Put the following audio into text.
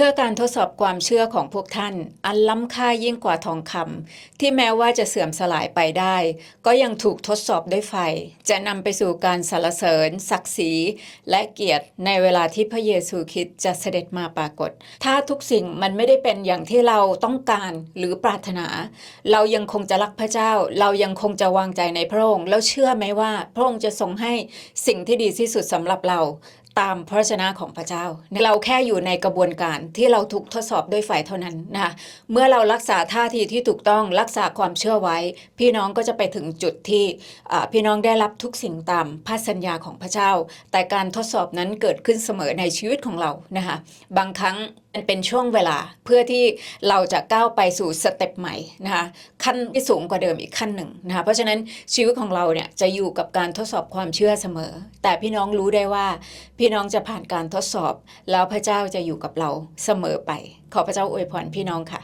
พื่อการทดสอบความเชื่อของพวกท่าน อันล้ำค่ายิ่งกว่าทองคำที่แม้ว่าจะเสื่อมสลายไปได้ ก็ยังถูกทดสอบด้วยไฟ จะนำไปสู่การสรรเสริญ ศักดิ์ศรี และเกียรติในเวลาที่พระเยซูคริสต์จะเสด็จมาปรากฏ ถ้าทุกสิ่งมันไม่ได้เป็นอย่างที่เราต้องการหรือปรารถนา เรายังคงจะรักพระเจ้า เรายังคงจะวางใจในพระองค์แล้วเชื่อไหมว่าพระองค์จะทรงให้สิ่งที่ดีที่สุดสำหรับเราตามพระชนะของพระเจ้า เราแค่อยู่ในกระบวนการที่เราถูกทดสอบด้วยฝ่ายเท่านั้นนะคะเมื่อเรารักษาท่าทีที่ถูกต้องรักษาความเชื่อไว้ พี่น้องก็จะไปถึงจุดที่พี่น้องได้รับทุกสิ่งตามพันสัญญาของพระเจ้า แต่การทดสอบนั้นเกิดขึ้นเสมอในชีวิตของเรานะคะบางครั้ง เป็นช่วงเวลาเพื่อที่เราจะก้าวไปสู่สเต็ปใหม่นะคะขั้นที่สูงกว่าเดิมอีกขั้นหนึ่งนะคะเพราะฉะนั้นชีวิตของเราเนี่ยจะอยู่กับการทดสอบความเชื่อเสมอ แต่พี่น้องรู้ได้ว่า พี่น้องจะผ่านการทดสอบ แล้วพระเจ้าจะอยู่กับเราเสมอไป ขอพระเจ้าอวยพรพี่น้องค่ะ